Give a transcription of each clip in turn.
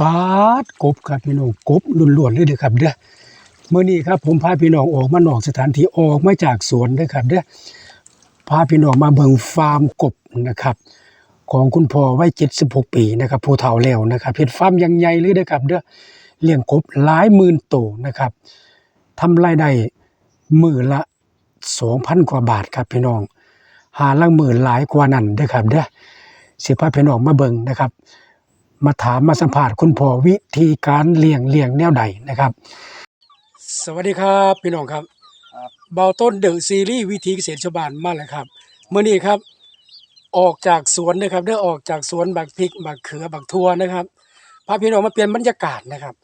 ปาดกบครับพี่น้องกบล้วนๆเลยเด้อครับเด้อเมื้อนี้ครับผมพาพี่น้องออกมานอกสถานที่ออกมาจากสวนเด้อครับเด้อพาพี่น้องมาเบิ่งฟาร์มกบนะครับ ของคุณพ่อวัย76 ปีนะครับผู้เฒ่าแล้วนะครับเฮ็ดฟาร์มยังใหญ่เลยเด้อครับเด้อเลี้ยงกบหลายหมื่นตัวนะครับทำรายได้มื้อละ 2,000 กว่าบาทครับพี่น้อง หาลังหมื่นหลายกว่านั้นเด้อครับเด้อสิพาพี่น้องมาเบิ่งนะครับ มาถามมาสัมภาษณ์คุณพ่อวิธีการเลี้ยงเลี้ยงแนวใดนะครับ สวัสดีครับพี่น้องครับครับเบาต้นเดอะซีรีส์วิธีเกษตรชาวบ้านมาแล้วครับเมื่อนี้ครับออกจากสวนนะครับได้ออกจากสวนบักพริกบักเขือบักทั่วนะครับพาพี่น้องมาเปลี่ยนบรรยากาศนะครับ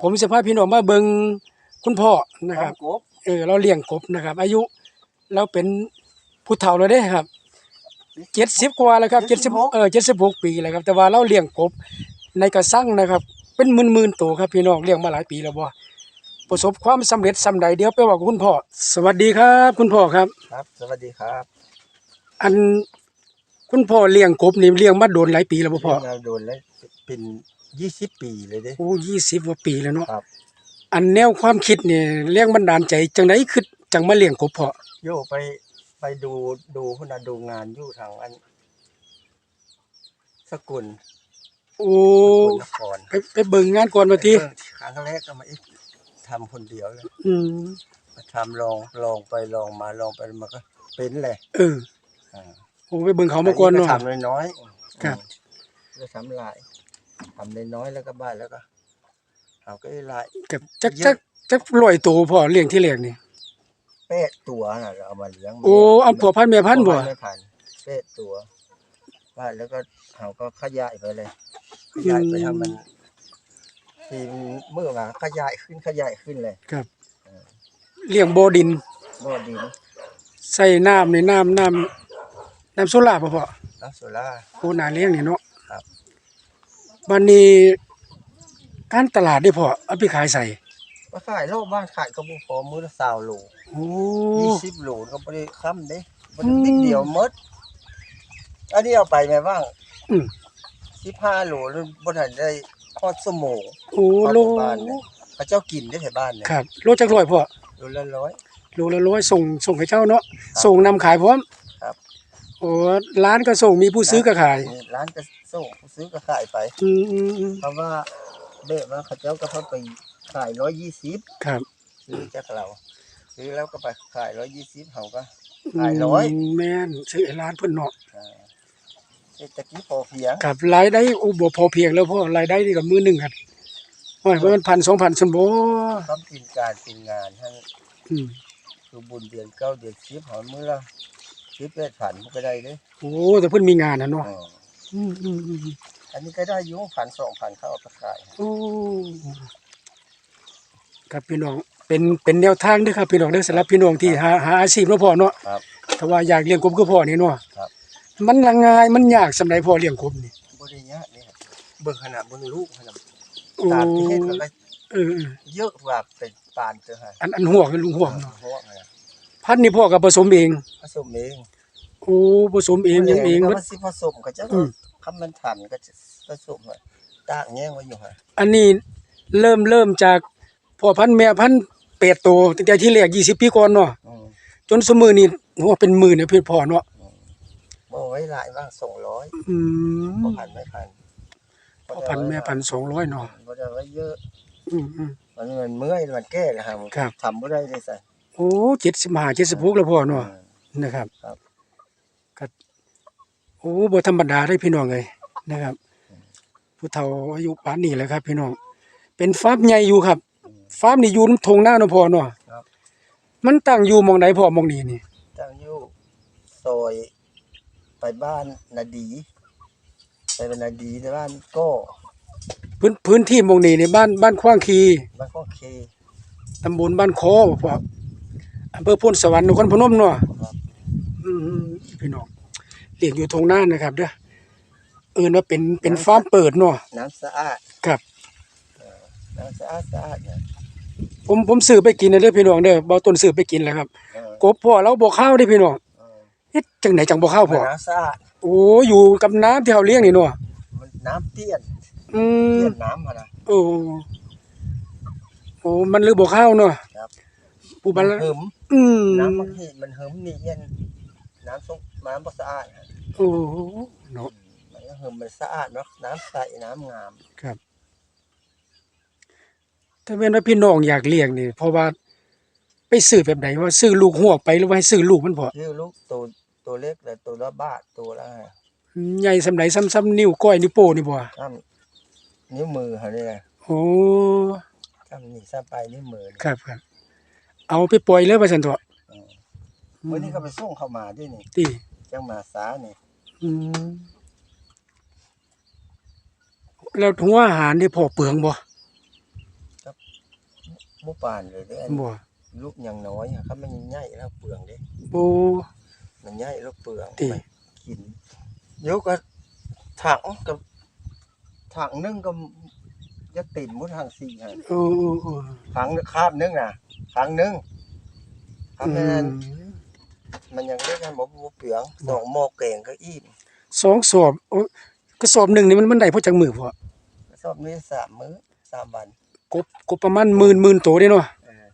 ผมจะพาพี่น้องมาเบิ่งคุณพ่อนะครับกบเออเราเลี้ยงกบนะครับ อายุเราเป็นผู้เฒ่าแล้วเด้ครับ เจ็ดสิบกว่าแล้วครับเจ็ดสิบเออเจ็ดสิบหกปีแล้วครับ แต่ว่าเราเลี้ยงกบในกระสังนะครับ เป็นหมื่นๆตัวครับพี่น้องเลี้ยงมาหลายปีแล้วบ่ประสบความสำเร็จสำใดเดียวไปว่ากับคุณพ่อสวัสดีครับ คุณพ่อครับครับ สวัสดีครับ อันคุณพ่อเลี้ยงกบนี่เลี้ยงมาโดนหลายปีแล้วบ่พ่อเราโดนแล้วเป็นยี่สิบปีเลยเด้โอ้ยี่สิบกว่าปีแล้วเนาะครับอันแนวความคิดนี่แรงบันดาลใจจังไดคือจังมาเลี้ยงกบพ่อโยไป ไปดูดูพุ่นน่ะดูงานอยู่ทางอัน สกุลโอ้สกุลนครไปไปเบิ่งงานก่อนว่าติเออครั้งแรกก็มาเอ๊ะทำคนเดียวเลยอืมมาทำลองลองไปลองมาลองไปมันก็เป็นเลยเอออ่าโอ้ไปเบิ่งเขามาก่อนเนาะ ทำน้อยๆครับ อืมแล้วทำหลายทำน้อยๆแล้วก็บ้านแล้วก็เอาก็หลาย กับจักจักจักร้อยตัวพ่อเลี้ยงที่แรกนี่ แปดตัวน่ะเราเอามาเลี้ยงโอ้อันผัวพันธุ์แม่พันธุ์บ่ผัวไม่พันธุ์แปดตัวบ้านแล้วก็เขาก็ขยายไปเลยขยายไปทำมันทีเมื่อมาขยายขึ้นขยายขึ้นเลยครับเลี้ยงบ่อดินบ่อดินใส่น้ำในน้ำน้ำน้ำโซล่าบ่พ่อน้ำโซล่าร์โอ้น่าเลี้ยงนี่เนาะครับบัดนี้การตลาดได้พ่อเอาไปขายใส่ก็ขายโลกบ้านขายกระบุพอมือละสาวโล โอ้ยี่สิบโลก็ไม่ได้ค้ำเด้มันอืมนิดเดียวหมด อันนี้เอาไปไหมบ้างอืมสิบห้าโลหรือบนหันได้ทอดสมงโอ้ทอดโลที่บ้านเนี่ยพระเจ้ากินได้แถวบ้านเนี่ยครับโลจักร้อยพ่อโลละร้อย โลละร้อยส่งส่งให้เจ้าเนาะครับส่งนำขายพร้อมครับ โอ้ร้านก็ส่งมีผู้ซื้อก็ขายนี่ร้านก็ส่งซื้อก็ขายไปอืมอืมอืมเพราะว่าเด็กว่าเขาเจ้าก็เขาไปขายร้อยยี่สิบครับซื้อจากเรา ซื้อแล้วก็ไปขายร้อยยี่สิบเขาก็ขายร้อยมแม่นซื้อให้ร้านเพิ่นเนาะอ่าเศรษฐกิจพอเพียงกับรายได้โอ้บ่พอเพียงแล้วพ่อรายได้นี่ก็มื้อหนึงครับว่าประมาณ1,000 2,000ซั่นบ่ทำกินการกินงานทั้งอืมคือบุญเดือนเก้าเดือนสิบหอมือละสิบแปดพันก็ได้เลยโอ้แต่เพิ่นมีงานน่ะเนาะอ่าอืมอืมอืมอันนี้ก็ได้อยุ่พันสองพันเข้าเอาไปขายโอ้ครับพี่น้อง เป็นเป็นแนวทางเด้อครับพี่น้องเด้อสำหรับพี่น้องที่หาหาอาชีพเนาะพ่อเนาะครับ ถ้าว่าอยากเลี้ยงกบคือพ่อนี่เนาะครับ มันละง่ายมันยากสำหรับพ่อเลี้ยงกบนี่บริเนี้ยนี่ครับเบิ่งขนาดเบิ่งลูกขนาดโอ้ตามที่เห็นมันก็เออเออเยอะกว่าเป็นปานเจอฮะอันอันห่วงคือลุงห่วงเนาะเพราะว่าไงพันธุ์นี่พ่อก็ผสมเอง ผสมเองโอ้ผสมเองยังเองก็เบิดมันสิผสมก็จะอืม คำมันทันก็จะผสมไว้ตากแง่งไว้อยู่ฮะอันนี้เริ่มเริ่มจากพ่อพันธุ์แม่พันธุ์ เป็ดโตตั้งแต่ที่แรก20ปีก่อนเนาะอืมจนสมือนี่โอ้เป็นหมื่นเนี่ยเพิ่นพ่อเนาะบ่ไว้หลายบ้างสองร้อยอืมพอพันไม่พันพ่อพันธุ์แม่พันธุ์200เนาะบ่ได้ไว้เยอะ อืมอืม มันมันเมื่อยมันแก้นะฮะมันครับ ทำบ่ได้เลยใส่โอ้75 76แล้วพ่อเนาะอืม นะครับครับ ก็โอ้บ่ธรรมดาได้พี่น้องเลยนะครับ ผู้เฒ่าอายุป่านนี้แหละครับ พี่น้อง เป็นฟาร์มใหญ่อยู่ครับ ฟาร์มนี่อยู่นำทงหน้าเนาะพ่อเนาะครับ มันตั้งอยู่หม่องใดพ่อหม่องนี้นี่ ตั้งอยู่ซอยไปบ้านนาดี ไปบ้านนาดีในบ้านโก้พื้นพื้นที่หม่องนี้ในบ้านบ้านขว้างคีบ้านข้อเคตำบลบ้านคอบ่พ่ออำเภอโพนสวรรค์นครพนมเนาะครับอืมพี่น้องเลี้ยงอยู่ทงหน้านะครับเด้อเอิ้นว่าเป็นเป็นฟาร์มเปิดเนาะน้ำสะอาดครับ น้ำสะอาดสะอาดเนี่ย ผมผมซื้อไปกินนะเด้อพี่น้องเด้อเบาต้นซื้อไปกินแล้วครับเออกบพ่อเราบ่เข้าวเด้อพี่น้องเออเฮ็ดจังไหนจังบ่เข้าวพ่อน้ำสะอาดโอ้อยู่กับน้ำที่เฮาเลี้ยงนี่เนาะมันน้ำเตี้ยนอืมเลี้ยงน้ำหั่นน่ะโอ้โอ้มันลือบ่เข้าเนาะครับ ปูบันหึมอืมน้ำมันเห็นมันหึมนี่เย็นน้ำสงน้ำบ่สะอาดฮะโอ้เนาะมันก็หึมมันสะอาดเนาะน้ำใสน้ำงามครับ ถ้าแม่นว่าพี่น้องอยากเลี้ยงนี่เพราะว่าไปซื้อแบบไหนว่าซื้อลูกหัวไปหรือว่าให้ซื้อลูกมันพอชื่อลูกตัวตัวเล็กเลยตัวละบาทตัวละใหญ่สำไหนซ้ำๆนิ้วก้อยนิ้วโป้นี่บ่ซ้ำนิ้วมือเขาเนี่ยโอ้ซ้ำนี่ซ้ำไปนิ้วมือนี่ครับครับเอาไปปล่อยเลยว่าซั่นเถอะอืมวันนี้ก็ไปส่งเข้ามาด้วยนี่ติจังมาสานี่อืมแล้วถุงอาหารนี่พอเปลืองบ่ หมู่ป่านเลยเด้อบ่ลูกยังน้อยอะครับมันใหญ่แล้วเปลืองเด้โอ้มันใหญ่แล้วเปลืองติ มันกินเดี๋ยวก็ถังกับถังนึงก็จะติ่มมุดทางสี่ฮะโอ้โอ้โอ้ครั้งคาบนึงน่ะครั้งนึงครับอืแม่นมมันยังได้กันบ่บ่เปลืองสองหม้อแกงก็อิ่มสองสอบโอ้กระสอบหนึ่งนี่มันมันได้พอจักมือพอชอบนี้สามมื้อสามวัน กบกบประมาณหมื่นหมื่นโตเด้เนาะเออ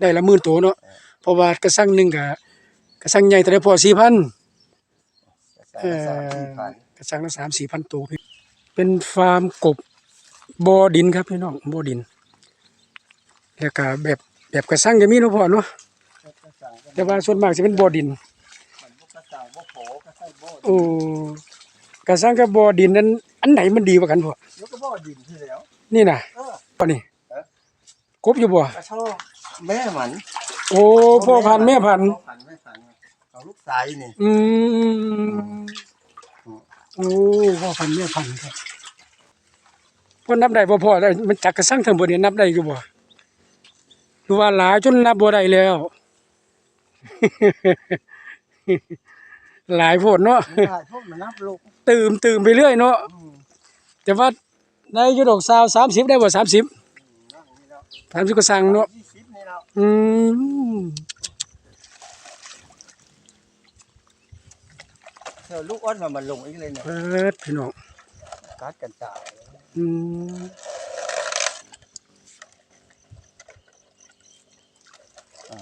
ได้ละหมื่นโตเนาะเพราะว่ากระสังหนึงก็กระสังใหญ่แต่ได้พอ4,000สามเอ่อสามสี่พันกระสังละ3 4,000โตพี่เป็นฟาร์มกบบ่อดินครับพี่น้องบ่อดิน แล้วก็แบบแบบกระสังก็มีเนาะพ่อเนาะก็สั่งกันแต่ว่าส่วนมากสิเป็นบ่อดินมันบ่กระสั่งบ่โผก็ใส่บ่โอ้กระสังกับบ่อดินนั้น อันไหนมันดีกว่ากันพ่อเดี๋ยวก็บ่ดินที่แล้วนี่น่ะเออพ่อนี่ฮะ กบอยู่บ่กระชอบแม่มันโอ้พ่อพันธุ์แม่พันธุ์พ่อพันธุ์แม่พันธุ์เอาลูกสายนี่ อืมโอ้พ่อพันธุ์แม่พันธุ์ครับพ่อนับได้บ่พ่อได้มันจักกระสังทั้งหมดนี่นับได้อยู่บ่หรือว่าหลายจนนับบ่ได้แล้ว หลายโพดเนาะไม่ได้พวกมันนับลูกตื่มตื่มไปเรื่อยเนาะอืมแต่ว่าได้อยู่ดอกซาว30ได้บ่30 นั่งนี่แล้ว30ก็สั่งเนาะยี่สิบนี่แล้วอืมเดี๋ยวลูกอ้อนมามันลงอีกเลยเนี่ยเปิดพี่น้องกัดกันจ่ายอืม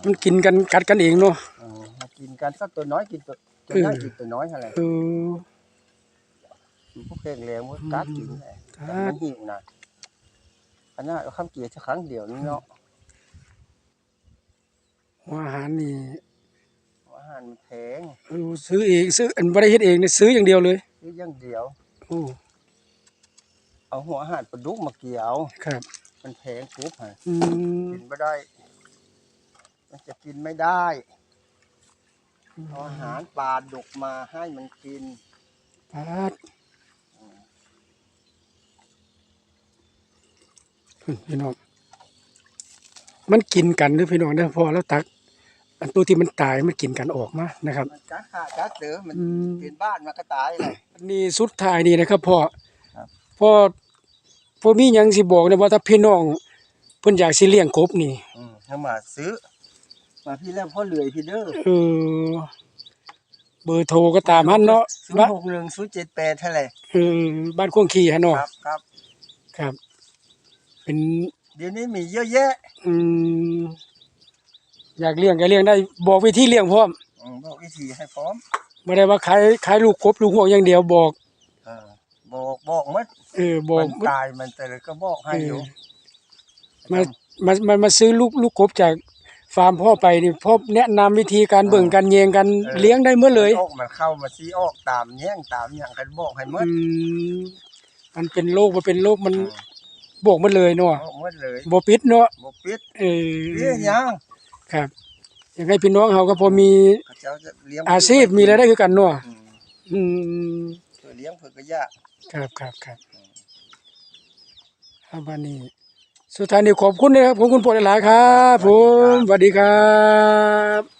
มันกินกันกัดกันเองเนาะอ๋อมากินกันสักตัวน้อยกินตัวตัวเออน้อยกินตัวน้อยอะไรเออพวกแข็งแรงมันกัดกินเลยกัดแต่มันหิวนะ อันนั้นเอาข้ามเกียร์สักครั้งเดียวนี่เนาะหัวอาหารนี่อาหารมันแพงเออซื้อเองซื้ออันบ่ได้เฮ็ดเองเนี่ยซื้ออย่างเดียวเลยซื้ออย่างเดียวโอ้เอาหัวอาหารปลาดุกมาเกี่ยวครับ มันแพงปุ๊บฮะอืมกินไม่ได้ มันจะกินไม่ได้เอาอาหารปลาดุกมาให้มันกินปา พี่น้อง มันกินกันเด้อพี่น้องเด้อพอแล้วตัก อันตัวที่มันตายมันกินกันออกมานะครับมันกัดขากัดเสือมันอืมเป็นบ้านมันก็ตายเลยนี่สุดท้ายนี่นะครับพ่อครับพ่อพ่อมีหยังสิบอกนะว่าถ้าพี่น้องเพิ่นอยากสิเลี้ยงกบนี่อืมถ้ามาซื้อ มาพี่แล้วพ่อเหลื่อยพี่เด้อเออเบอร์โทรก็ตามหันเนาะศูนบ้าย์หกหนึ่งศูนย์เจ็ดแปดเท่าไหร่เออบ้านควงขี่หั่นเนาะครับ ครับครับ เป็นเดี๋ยวนี้มีเยอะแยะอืมอยากเลี้ยงก็เลี้ยงได้ บอกวิธีเลี้ยงพร้อมอืมบอกวิธีให้พร้อมบ่ได้ว่าขายขายลูกกบลูกหัวอย่างเดียวบอกเออบอกบอกมัดเออบอกมันตายมันแต่ละก็บอกให้อยู่มามามามาซื้อลูกลูกกบจากฟาร์มพ่อไปนี่พ่อแนะนำวิธีการเบิ่งการแยงกันเลี้ยงได้หมดเลยมันออกมันเข้ามาซีออกตามแย่งตามอย่างกันบอกให้หมดอืมมันเป็นโรคมันเป็นโรคมัน บอกหมันเลยเนาะบอกหมดเลยบ่ปิดเนาะบอกปิดเออเลี้ยงยังครับยังไงพี่น้องเฮาก็พอมีเขาเจ้าจะเลี้ยงอาชีพมีรายได้คือกันเนาะอืมอืมเพื่อเลี้ยงเพื่อก็ยากครับครับครับครับวันนี้สุดท้ายนี้ขอบคุณนะครับขอบคุณพ่อหลายๆครับ ผมสวัสดีครับ